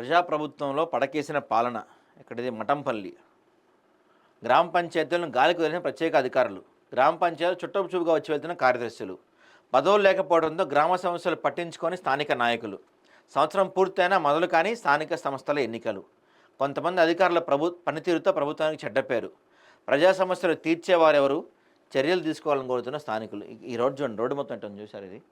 ప్రజాప్రభుత్వంలో పడకేసిన పాలన ఇక్కడిది మఠంపల్లి. గ్రామ పంచాయతీలను గాలికి వదిలిన ప్రత్యేక అధికారులు. గ్రామ పంచాయతీలు చుట్టపుచూపుగా వచ్చి వెళ్తున్న కార్యదర్శులు. పదవులు లేకపోవడంతో గ్రామ సమస్యలు పట్టించుకొని స్థానిక నాయకులు. సంవత్సరం పూర్తయినా మొదలు కానీ స్థానిక సంస్థల ఎన్నికలు. కొంతమంది అధికారుల ప్రభు పనితీరుతో ప్రభుత్వానికి చెడ్డ పేరు. ప్రజా సమస్యలు తీర్చేవారెవరు? చర్యలు తీసుకోవాలని కోరుతున్న స్థానికులు. ఈ- ఈ రోడ్డు చూడండి. రోడ్డు మొత్తం ఉంటుంది చూసారు ఇది?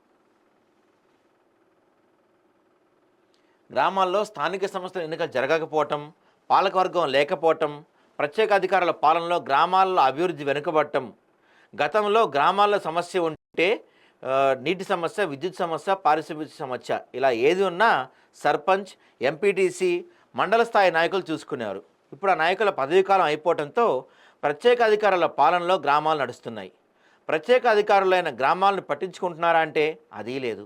గ్రామాల్లో స్థానిక సంస్థల ఎన్నికలు జరగకపోవటం పాలకవర్గం లేకపోవటం ప్రత్యేక అధికారుల పాలనలో గ్రామాల్లో అభివృద్ధి వెనుకబడటం. గతంలో గ్రామాల్లో సమస్య ఉంటే నీటి సమస్య విద్యుత్ సమస్య పారిశుద్ధ్య సమస్య ఇలా ఏది ఉన్నా సర్పంచ్ ఎంపీటీసీ మండల స్థాయి నాయకులు చూసుకున్నారు ఇప్పుడు ఆ నాయకుల పదవీకాలం అయిపోవడంతో ప్రత్యేక అధికారుల పాలనలో గ్రామాలు నడుస్తున్నాయి. ప్రత్యేక అధికారులైన గ్రామాలను పట్టించుకుంటున్నారా అంటే అదీ లేదు.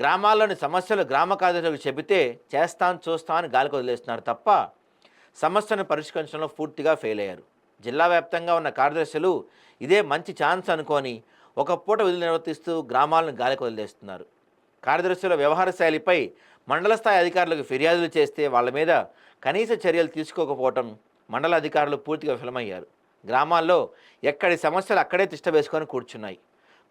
గ్రామాల్లోని సమస్యలు గ్రామ కార్యదర్శులకు చెబితే చేస్తాను చూస్తాను అని గాలికి వదిలేస్తున్నారు తప్ప సమస్యను పరిష్కరించడంలో పూర్తిగా ఫెయిల్ అయ్యారు. జిల్లా వ్యాప్తంగా ఉన్న కార్యదర్శులు ఇదే మంచి ఛాన్స్ అనుకొని ఒక పూట విధులు నిర్వర్తిస్తూ గ్రామాలను గాలికి వదిలేస్తున్నారు. కార్యదర్శుల వ్యవహార శైలిపై మండల స్థాయి అధికారులకు ఫిర్యాదులు చేస్తే వాళ్ళ మీద కనీస చర్యలు తీసుకోకపోవటం మండల అధికారులు పూర్తిగా విఫలమయ్యారు. గ్రామాల్లో ఎక్కడి సమస్యలు అక్కడే తిష్ట వేసుకొని కూర్చున్నాయి.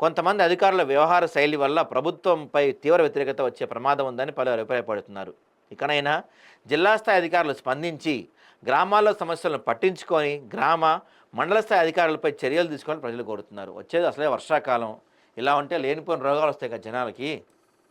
కొంతమంది అధికారుల వ్యవహార శైలి వల్ల ప్రభుత్వంపై తీవ్ర వ్యతిరేకత వచ్చే ప్రమాదం ఉందని పలువురు అభిప్రాయపడుతున్నారు. ఇకనైనా జిల్లా స్థాయి అధికారులు స్పందించి గ్రామాల్లో సమస్యలను పట్టించుకొని గ్రామ మండల స్థాయి అధికారులపై చర్యలు తీసుకోవాలని ప్రజలు కోరుతున్నారు. వచ్చేది అసలే వర్షాకాలం. ఇలా ఉంటే లేనిపోయిన రోగాలు వస్తాయి కదా జనాలకి.